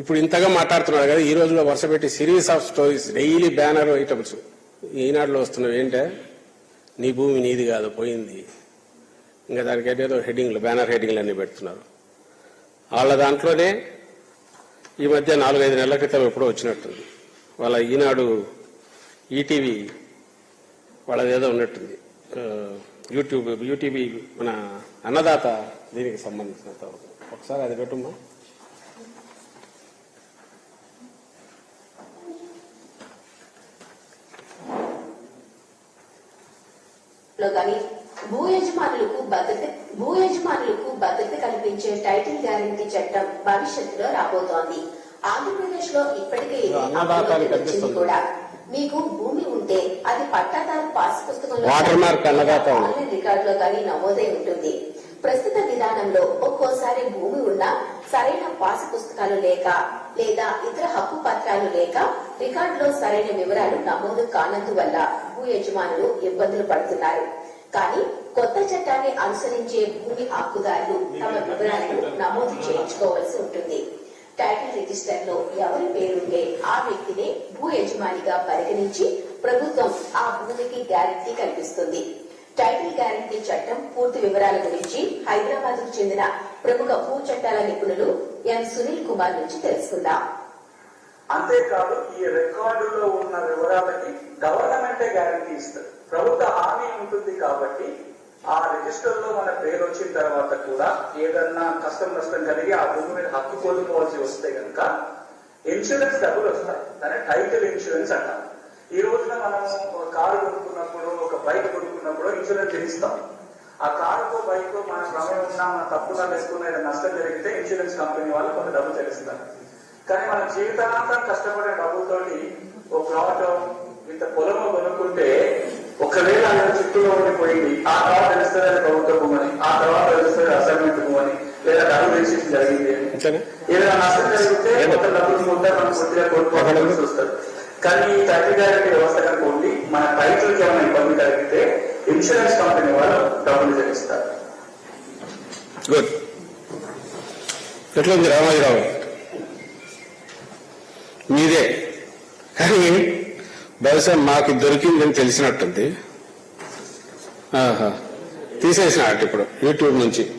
ఇప్పుడు ఇంతగా మాట్లాడుతున్నాడు కదా ఈ రోజులో వరుస పెట్టి series of stories daily banner items. ఈనాడులో వస్తున్నవి ఏంటే? నీ భూమి నీది కాదు పోయింది. ఇంకా దానికి ఏదో హెడ్డింగ్లు బ్యానర్ హెడ్డింగ్లు అన్ని పెడుతున్నారు. వాళ్ళ దాంట్లోనే ఈ మధ్య నాలుగైదు నెలల క్రితం ఎప్పుడో వచ్చినట్టుంది. వాళ్ళ ఈనాడు ఈటీవీ వాళ్ళది ఏదో ఉన్నట్టుంది యూట్యూబ్ యూటీవీ మన అన్నదాత దీనికి సంబంధించినంత ఒకసారి అది పెట్టుమా? లో కానీ భూ యజమానులకు భద్రత భూ యజమానులకు భద్రత కల్పించే టైటిల్ గ్యారంటీ చట్టం భవిష్యత్తులో రాబోతోంది. ఆంధ్రప్రదేశ్లో ఇప్పటికే ఇది. కూడా. మీకు భూమి ఉంటే అది పట్టాదారు పాస్ పుస్తకంలో రికార్డులో కానీ నమోదై ఉంటుంది. ప్రస్తుత విధానంలో ఒక్కోసారి భూమి ఉన్నా సరైన పాసు పుస్తకాలు లేక లేదా ఇతర హక్కు పత్రాలు లేక రికార్డులో సరైన వివరాలు నమోదు కానందువల్ల భూ యజమానులు ఇబ్బందులు పడుతున్నారు. కానీ కొత్త చట్టాన్ని అనుసరించే భూమి హక్కుదారులు తమ వివరాలను నమోదు చేయించుకోవాల్సి ఉంటుంది. టైటిల్ రిజిస్టర్లో ఎవరి పేరుంటే ఆ వ్యక్తిని భూ యజమానిగా పరిగణించి ప్రభుత్వం ఆ భూమికి గ్యారంటీ కల్పిస్తుంది. టైటిల్ గ్యారంటీ చట్టం పూర్తి వివరాల గురించి హైదరాబాద్కు చెందిన ప్రముఖ భూ చట్టాల నిపుణులు ఎం సునీల్ కుమార్ నుంచి తెలుసుకుందాం. అంతేకాదు ఈ రికార్డులో ఉన్న వివరాలకి గవర్నమెంటే గ్యారంటీ ఇస్తుంది. ప్రభుత్వ హామీ ఉంటుంది కాబట్టి ఆ రిజిస్టర్లో మన పేరు వచ్చిన తర్వాత కూడా ఏదన్నా కష్టం నష్టం కలిగి ఆ భూమి మీద హక్కు కోల్పోవాల్సి వస్తే కనుక ఇన్సూరెన్స్ డబ్బులు వస్తాయి. దాని టైటిల్ ఇన్సూరెన్స్ అంటారు. ఈ రోజున మనం ఒక కారు కొనుక్కున్నప్పుడు ఒక బైక్ కొనుక్కున్నప్పుడు ఇన్సూరెన్స్ చెల్లిస్తాం. ఆ కారుకో బైక్ మన ప్రమేయం ఉన్నా మన తప్పుగా వేసుకున్న నష్టం జరిగితే ఇన్సూరెన్స్ కంపెనీ వాళ్ళు కొంత డబ్బు చెల్లిస్తారు. కానీ మన జీవితాంతం కష్టపడే డబ్బులతోటి ఒక ప్లాట్ ఇంత పొలము కొనుక్కుంటే ఒకవేళ అందులో చిక్కులో ఉండిపోయింది ఆ తర్వాత తెలుస్తుంది ప్రభుత్వ భూమని? ఆ తర్వాత తెలుస్తుంది అసైన్మెంట్ భూమని? లేదా డబ్బు రిజిస్ట్రేషన్ జరిగింది? ఏదైనా నష్టం జరిగితే కొంత డబ్బులు ముందే మనం కొద్దిగా కోల్పోవాల్సి వస్తుంది కానీ ఈ గ్యారెంటీ వ్యవస్థ కనుక ఉండి మన టైటిల్కి ఏమైనా ఇబ్బంది కలిగితే ఇన్సూరెన్స్ కంపెనీ వాళ్ళు డబ్బులు చెల్లిస్తారు. గుడ్ ఎట్లుంది రామాజీరావు? మీదే. కానీ బహుశా మాకు దొరికిందని తెలిసినట్టుంది. ఆహా. తీసేసినాడు ఇప్పుడు యూట్యూబ్ నుంచి.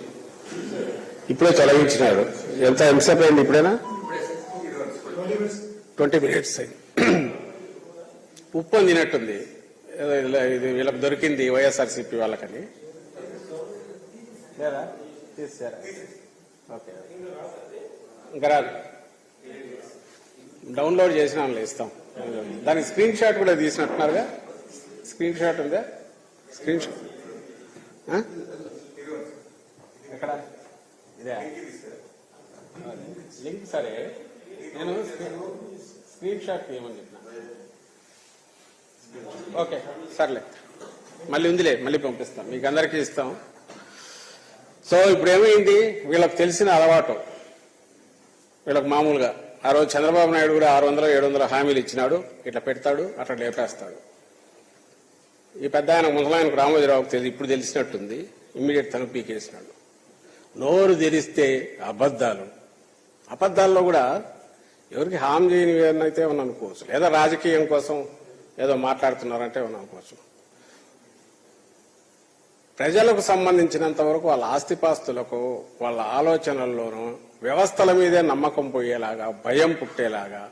ఇప్పుడే తొలగించినాడు. ఎంత ఎంతసేపు అయింది ఇప్పుడైనా? ట్వంటీ మినిట్స్ అయింది. ఉప్పు అందినట్టుంది. ఏదో ఇలా ఇది వీళ్ళకి దొరికింది వైఎస్ఆర్సీపీ వాళ్ళకని. లేదా తీసారా ఓకే. ఇంకా రాదు. డౌన్లోడ్ చేసిన వాళ్ళు ఇస్తాం. దానికి స్క్రీన్ షాట్ కూడా తీసినట్టున్నారుగా? స్క్రీన్ షాట్ ఉందా? Screenshot? ఎక్కడ? ఇదే. లింక్ సరే. నేను స్క్రీన్ షాట్ తీయమని చెప్పిన. ఓకే సర్లే. మళ్ళీ ఉందిలే మళ్ళీ పంపిస్తాం. మీకు అందరికీ ఇస్తాం. సో ఇప్పుడు ఏమైంది వీళ్ళకి తెలిసిన అలవాటు. వీళ్ళకి మామూలుగా. ఆ రోజు చంద్రబాబు నాయుడు కూడా ఆరు వందల ఏడు వందల హామీలు ఇచ్చినాడు. ఇట్లా పెడతాడు అట్లా లేపేస్తాడు. ఈ పెద్ద ఆయన ముసలాయనకు రామోజీరావుకు తెలిసి ఇప్పుడు తెలిసినట్టుంది. ఇమ్మీడియట్ తను పీకేసినాడు. నోరు తెరిస్తే అబద్ధాలు. అబద్ధాల్లో కూడా ఎవరికి హామ్ చేయని అయితే ఉన్న అనుకోవచ్చు. లేదా రాజకీయం కోసం ఏదో మాట్లాడుతున్నారంటే ఏమన్నా అనుకోవచ్చు ప్రజలకు సంబంధించినంత వరకు వాళ్ళ ఆస్తిపాస్తులకు వాళ్ళ ఆలోచనల్లోనూ వ్యవస్థల మీదే నమ్మకం పోయేలాగా భయం పుట్టేలాగా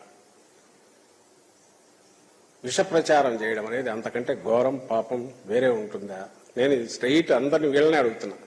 విషప్రచారం చేయడం అనేది అంతకంటే ఘోరం పాపం వేరే ఉంటుందా? నేను స్ట్రైట్ అందరిని వీళ్ళనే అడుగుతున్నా.